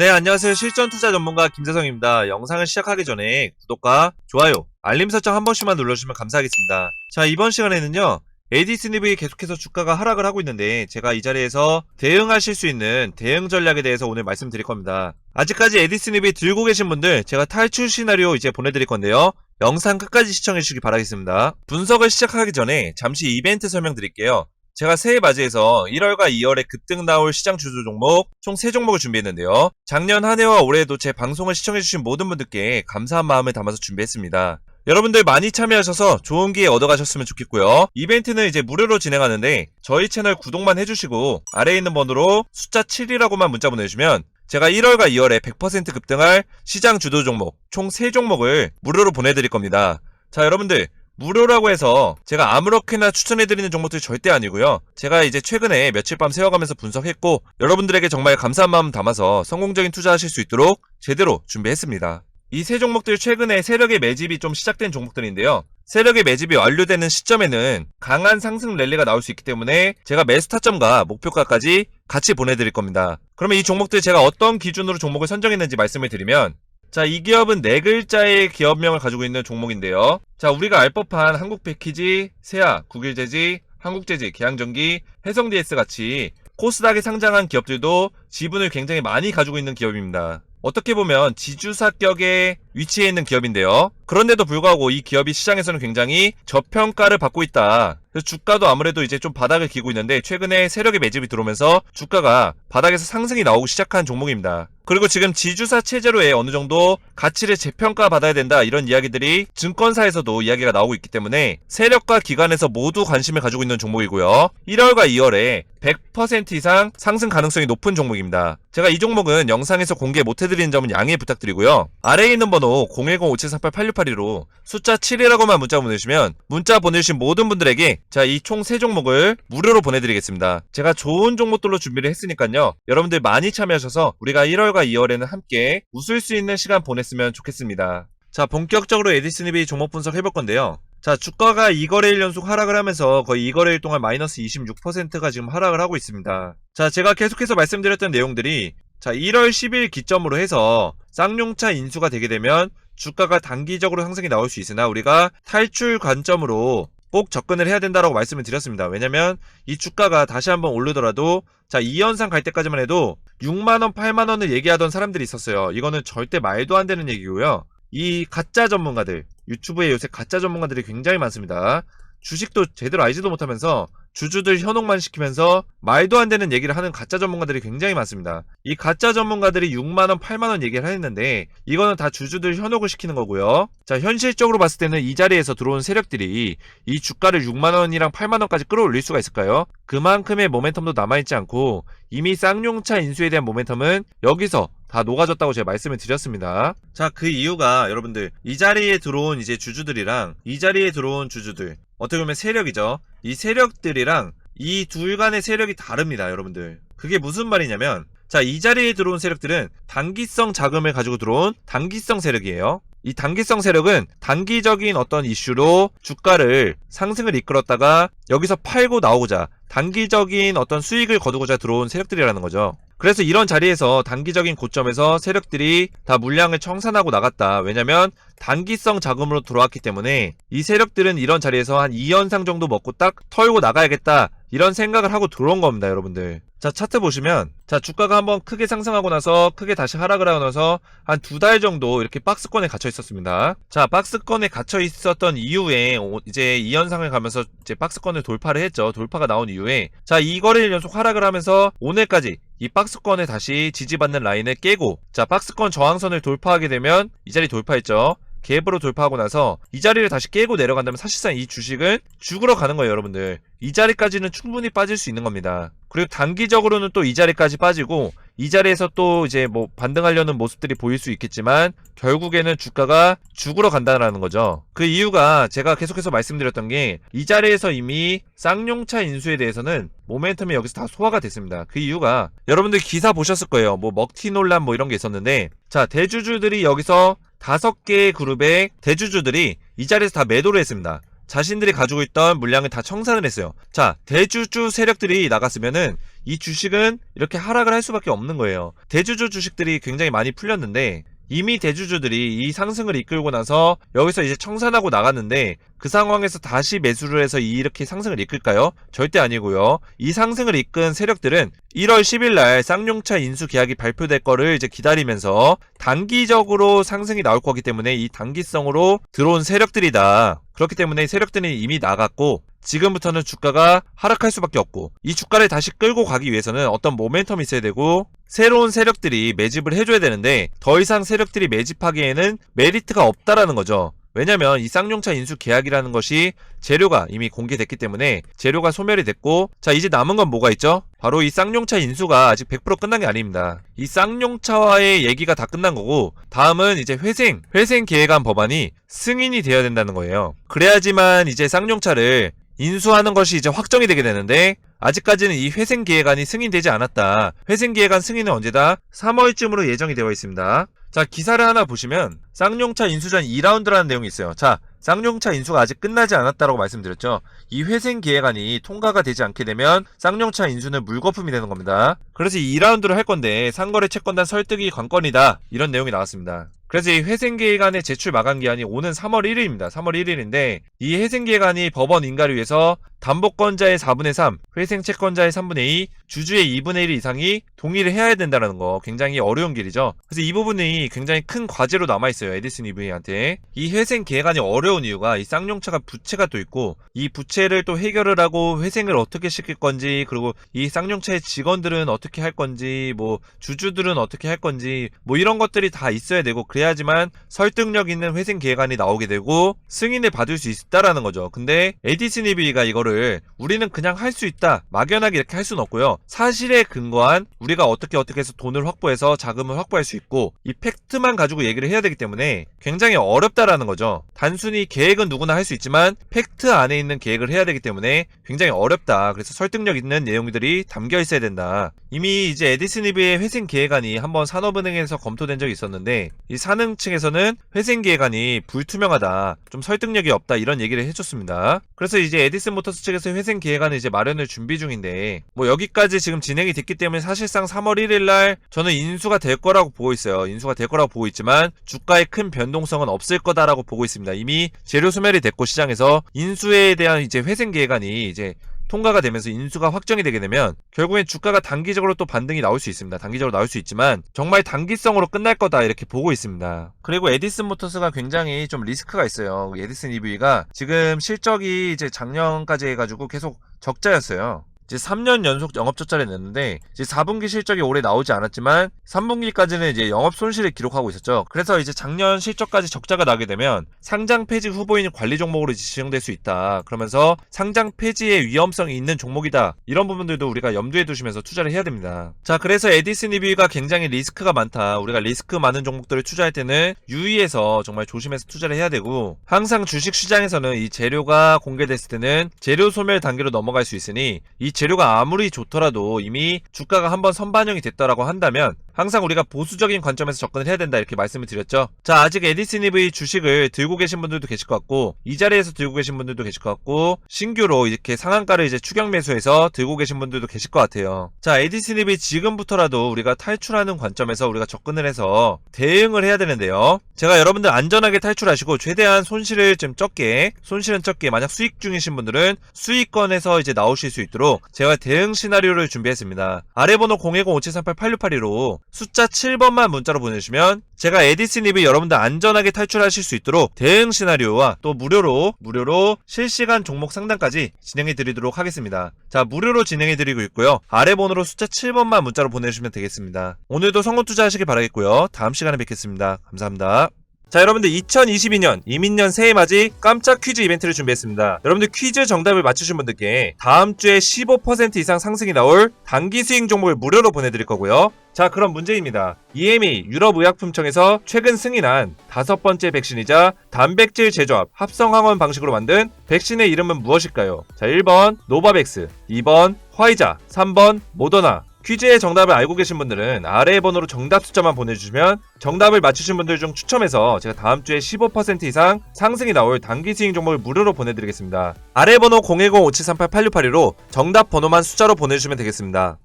네, 안녕하세요. 실전 투자 전문가 김재성입니다. 영상을 시작하기 전에 구독과 좋아요, 알림 설정 한 번씩만 눌러주시면 감사하겠습니다. 자, 이번 시간에는요. AD스니브이 계속해서 주가가 하락을 하고 있는데 제가 이 자리에서 대응하실 수 있는 대응 전략에 대해서 오늘 말씀드릴 겁니다. 아직까지 에디스니브이 들고 계신 분들 제가 탈출 시나리오 이제 보내드릴 건데요. 영상 끝까지 시청해주시기 바라겠습니다. 분석을 시작하기 전에 잠시 이벤트 설명드릴게요. 제가 새해 맞이해서 1월과 2월에 급등 나올 시장 주주 종목 총 3종목을 준비했는데요. 작년 한 해와 올해도 제 방송을 시청해주신 모든 분들께 감사한 마음을 담아서 준비했습니다. 여러분들 많이 참여하셔서 좋은 기회 얻어가셨으면 좋겠고요. 이벤트는 이제 무료로 진행하는데 저희 채널 구독만 해주시고 아래에 있는 번호로 숫자 7이라고만 문자 보내주시면 제가 1월과 2월에 100% 급등할 시장 주도 종목 총 3종목을 무료로 보내드릴 겁니다. 자 여러분들 무료라고 해서 제가 아무렇게나 추천해드리는 종목들이 절대 아니고요. 제가 이제 최근에 며칠 밤 세워가면서 분석했고 여러분들에게 정말 감사한 마음 담아서 성공적인 투자하실 수 있도록 제대로 준비했습니다. 이 세 종목들 최근에 세력의 매집이 좀 시작된 종목들인데요. 세력의 매집이 완료되는 시점에는 강한 상승 랠리가 나올 수 있기 때문에 제가 매수 타점과 목표가까지 같이 보내드릴 겁니다. 그러면 이 종목들 제가 어떤 기준으로 종목을 선정했는지 말씀을 드리면 자, 이 기업은 네 글자의 기업명을 가지고 있는 종목인데요. 자, 우리가 알 법한 한국 패키지, 세아, 국일제지, 한국제지, 계양전기, 해성DS 같이 코스닥에 상장한 기업들도 지분을 굉장히 많이 가지고 있는 기업입니다. 어떻게 보면 지주사격에 위치해 있는 기업인데요. 그런데도 불구하고 이 기업이 시장에서는 굉장히 저평가를 받고 있다. 그래서 주가도 아무래도 이제 좀 바닥을 기고 있는데 최근에 세력의 매집이 들어오면서 주가가 바닥에서 상승이 나오기 시작한 종목입니다. 그리고 지금 지주사 체제로의 어느 정도 가치를 재평가 받아야 된다 이런 이야기들이 증권사에서도 이야기가 나오고 있기 때문에 세력과 기관에서 모두 관심을 가지고 있는 종목이고요. 1월과 2월에 100% 이상 상승 가능성이 높은 종목입니다. 제가 이 종목은 영상에서 공개 못해드리는 점은 양해 부탁드리고요. 아래에 있는 번호 010-5738-8682로 숫자 7이라고만 문자 보내주시면 문자 보내주신 모든 분들에게 자 이 총 3종목을 무료로 보내드리겠습니다. 제가 좋은 종목들로 준비를 했으니까요. 여러분들 많이 참여하셔서 우리가 1월과 2월에는 함께 웃을 수 있는 시간 보냈으면 좋겠습니다. 자 본격적으로 에디스니비 종목 분석 해볼 건데요. 자, 주가가 2거래일 연속 하락을 하면서 거의 2거래일 동안 마이너스 26%가 지금 하락을 하고 있습니다. 자, 제가 계속해서 말씀드렸던 내용들이 자, 1월 10일 기점으로 해서 쌍용차 인수가 되게 되면 주가가 단기적으로 상승이 나올 수 있으나 우리가 탈출 관점으로 꼭 접근을 해야 된다라고 말씀을 드렸습니다. 왜냐면 이 주가가 다시 한번 오르더라도 자, 이 현상 갈 때까지만 해도 6만 원, 8만 원을 얘기하던 사람들이 있었어요. 이거는 절대 말도 안 되는 얘기고요. 이 가짜 전문가들, 유튜브에 요새 가짜 전문가들이 굉장히 많습니다. 주식도 제대로 알지도 못하면서 주주들 현혹만 시키면서 말도 안 되는 얘기를 하는 가짜 전문가들이 굉장히 많습니다. 이 가짜 전문가들이 6만원, 8만원 얘기를 했는데 이거는 다 주주들 현혹을 시키는 거고요. 자, 현실적으로 봤을 때는 이 자리에서 들어온 세력들이 이 주가를 6만원이랑 8만원까지 끌어올릴 수가 있을까요? 그만큼의 모멘텀도 남아있지 않고 이미 쌍용차 인수에 대한 모멘텀은 여기서 다 녹아졌다고 제가 말씀을 드렸습니다. 자, 그 이유가 여러분들 이 자리에 들어온 이제 주주들이랑 이 자리에 들어온 주주들 어떻게 보면 세력이죠. 이 세력들이랑 이 둘 간의 세력이 다릅니다, 여러분들. 그게 무슨 말이냐면 자, 이 자리에 들어온 세력들은 단기성 자금을 가지고 들어온 단기성 세력이에요. 이 단기성 세력은 단기적인 어떤 이슈로 주가를 상승을 이끌었다가 여기서 팔고 나오고자 단기적인 어떤 수익을 거두고자 들어온 세력들이라는 거죠. 그래서 이런 자리에서 단기적인 고점에서 세력들이 다 물량을 청산하고 나갔다. 왜냐면 단기성 자금으로 들어왔기 때문에 이 세력들은 이런 자리에서 한 2연상 정도 먹고 딱 털고 나가야겠다. 이런 생각을 하고 들어온 겁니다, 여러분들. 자, 차트 보시면, 자, 주가가 한번 크게 상승하고 나서 크게 다시 하락을 하고 나서 한 두 달 정도 이렇게 박스권에 갇혀 있었습니다. 자, 박스권에 갇혀 있었던 이후에 오- 이제 이 현상을 가면서 이제 박스권을 돌파를 했죠. 돌파가 나온 이후 에 자, 이 거래일 연속 하락을 하면서 오늘까지 이 박스권에 다시 지지받는 라인을 깨고 자, 박스권 저항선을 돌파하게 되면 이 자리 돌파했죠. 갭으로 돌파하고 나서 이 자리를 다시 깨고 내려간다면 사실상 이 주식은 죽으러 가는 거예요, 여러분들. 이 자리까지는 충분히 빠질 수 있는 겁니다. 그리고 단기적으로는 또 이 자리까지 빠지고 이 자리에서 또 이제 뭐 반등하려는 모습들이 보일 수 있겠지만 결국에는 주가가 죽으러 간다라는 거죠. 그 이유가 제가 계속해서 말씀드렸던 게 이 자리에서 이미 쌍용차 인수에 대해서는 모멘텀이 여기서 다 소화가 됐습니다. 그 이유가 여러분들 기사 보셨을 거예요. 뭐 먹튀 논란 뭐 이런 게 있었는데 자 대주주들이 여기서 다섯 개의 그룹의 대주주들이 이 자리에서 다 매도를 했습니다. 자신들이 가지고 있던 물량을 다 청산을 했어요. 자, 대주주 세력들이 나갔으면은 이 주식은 이렇게 하락을 할 수밖에 없는 거예요. 대주주 주식들이 굉장히 많이 풀렸는데 이미 대주주들이 이 상승을 이끌고 나서 여기서 이제 청산하고 나갔는데 그 상황에서 다시 매수를 해서 이렇게 상승을 이끌까요? 절대 아니고요. 이 상승을 이끈 세력들은 1월 10일 날 쌍용차 인수 계약이 발표될 거를 이제 기다리면서 단기적으로 상승이 나올 거기 때문에 이 단기성으로 들어온 세력들이다. 그렇기 때문에 세력들이 이미 나갔고 지금부터는 주가가 하락할 수밖에 없고 이 주가를 다시 끌고 가기 위해서는 어떤 모멘텀이 있어야 되고 새로운 세력들이 매집을 해줘야 되는데 더 이상 세력들이 매집하기에는 메리트가 없다라는 거죠. 왜냐면 이 쌍용차 인수 계약이라는 것이 재료가 이미 공개됐기 때문에 재료가 소멸이 됐고 자 이제 남은 건 뭐가 있죠? 바로 이 쌍용차 인수가 아직 100% 끝난 게 아닙니다. 이 쌍용차와의 얘기가 다 끝난 거고 다음은 이제 회생 회생 계획안 법안이 승인이 되어야 된다는 거예요. 그래야지만 이제 쌍용차를 인수하는 것이 이제 확정이 되게 되는데 아직까지는 이 회생 계획안이 승인되지 않았다. 회생 계획안 승인은 언제다? 3월쯤으로 예정이 되어 있습니다. 자, 기사를 하나 보시면 쌍용차 인수전 2라운드라는 내용이 있어요. 자, 쌍용차 인수가 아직 끝나지 않았다라고 말씀드렸죠. 이 회생 계획안이 통과가 되지 않게 되면 쌍용차 인수는 물거품이 되는 겁니다. 그래서 이 2라운드를 할 건데 상거래 채권단 설득이 관건이다. 이런 내용이 나왔습니다. 그래서 이 회생계획안의 제출 마감 기한이 오는 3월 1일입니다. 3월 1일인데 이 회생계획안이 법원 인가를 위해서 담보권자의 4분의 3, 회생채권자의 3분의 2, 주주의 2분의 1 이상이 동의를 해야 된다는 거 굉장히 어려운 길이죠. 그래서 이 부분이 굉장히 큰 과제로 남아있어요. 에디슨 EV한테. 이 회생 계획안이 어려운 이유가 이 쌍용차가 부채가 또 있고 이 부채를 또 해결을 하고 회생을 어떻게 시킬 건지 그리고 이 쌍용차의 직원들은 어떻게 할 건지 뭐 주주들은 어떻게 할 건지 뭐 이런 것들이 다 있어야 되고 그래 야지만 설득력 있는 회생 계획안이 나오게 되고 승인을 받을 수 있다라는 거죠. 근데 에디슨 EV가 이거를 우리는 그냥 할 수 있다 막연하게 이렇게 할 수는 없고요. 사실에 근거한 우리가 어떻게 어떻게 해서 돈을 확보해서 자금을 확보할 수 있고 이 팩트만 가지고 얘기를 해야 되기 때문에 굉장히 어렵다라는 거죠. 단순히 계획은 누구나 할 수 있지만 팩트 안에 있는 계획을 해야 되기 때문에 굉장히 어렵다. 그래서 설득력 있는 내용들이 담겨 있어야 된다. 이미 이제 에디슨 이브의 회생 계획안이 한번 산업은행에서 검토된 적이 있었는데 이 산흥 층에서는 회생 계획안이 불투명하다. 좀 설득력이 없다. 이런 얘기를 해줬습니다. 그래서 이제 에디슨 모터스 측에서 회생 계획안을 이제 마련을 준비 중인데 뭐 여기까지 지금 진행이 됐기 때문에 사실상 3월 1일 날 저는 인수가 될 거라고 보고 있어요. 인수가 될 거라고 보고 있지만 주가의 큰 변동성은 없을 거다라고 보고 있습니다. 이미 재료 소멸이 됐고 시장에서 인수에 대한 이제 회생 계획안이 이제 통과가 되면서 인수가 확정이 되게 되면 결국엔 주가가 단기적으로 또 반등이 나올 수 있습니다. 단기적으로 나올 수 있지만 정말 단기성으로 끝날 거다 이렇게 보고 있습니다. 그리고 에디슨 모터스가 굉장히 좀 리스크가 있어요. 에디슨 EV가 지금 실적이 이제 작년까지 해가지고 계속 적자였어요. 이제 3년 연속 영업 적자를 냈는데 이제 4분기 실적이 올해 나오지 않았지만 3분기까지는 이제 영업 손실을 기록하고 있었죠. 그래서 이제 작년 실적까지 적자가 나게 되면 상장 폐지 후보인 관리 종목으로 지정될 수 있다. 그러면서 상장 폐지의 위험성이 있는 종목이다. 이런 부분들도 우리가 염두에 두시면서 투자를 해야 됩니다. 자, 그래서 에디슨 EV가 굉장히 리스크가 많다. 우리가 리스크 많은 종목들을 투자할 때는 유의해서 정말 조심해서 투자를 해야 되고 항상 주식 시장에서는 이 재료가 공개됐을 때는 재료 소멸 단계로 넘어갈 수 있으니 이 재료가 아무리 좋더라도 이미 주가가 한번 선반영이 됐다라고 한다면 항상 우리가 보수적인 관점에서 접근을 해야 된다 이렇게 말씀을 드렸죠. 자 아직 에디슨 EV 주식을 들고 계신 분들도 계실 것 같고 이 자리에서 들고 계신 분들도 계실 것 같고 신규로 이렇게 상한가를 이제 추격 매수해서 들고 계신 분들도 계실 것 같아요. 자 에디슨 EV 지금부터라도 우리가 탈출하는 관점에서 우리가 접근을 해서 대응을 해야 되는데요. 제가 여러분들 안전하게 탈출하시고 최대한 손실을 좀 적게 손실은 적게 만약 수익 중이신 분들은 수익권에서 이제 나오실 수 있도록 제가 대응 시나리오를 준비했습니다. 아래 번호 010-5738-8682로 숫자 7번만 문자로 보내주시면 제가 에디슨 EV 여러분들 안전하게 탈출하실 수 있도록 대응 시나리오와 또 무료로 무료로 실시간 종목 상담까지 진행해 드리도록 하겠습니다. 자 무료로 진행해 드리고 있고요. 아래 번호로 숫자 7번만 문자로 보내주시면 되겠습니다. 오늘도 성공 투자하시길 바라겠고요. 다음 시간에 뵙겠습니다. 감사합니다. 자 여러분들 2022년 이민년 새해 맞이 깜짝 퀴즈 이벤트를 준비했습니다. 여러분들 퀴즈 정답을 맞추신 분들께 다음 주에 15% 이상 상승이 나올 단기 수익 종목을 무료로 보내드릴 거고요. 자 그럼 문제입니다. EMA 유럽의약품청에서 최근 승인한 다섯 번째 백신이자 단백질 제조합 합성항원 방식으로 만든 백신의 이름은 무엇일까요? 자 1번 노바백스 2번 화이자 3번 모더나 퀴즈의 정답을 알고 계신 분들은 아래의 번호로 정답 숫자만 보내주시면 정답을 맞추신 분들 중 추첨해서 제가 다음 주에 15% 이상 상승이 나올 단기 스윙 종목을 무료로 보내드리겠습니다. 아래 번호 010-5738-8682로 정답 번호만 숫자로 보내주시면 되겠습니다.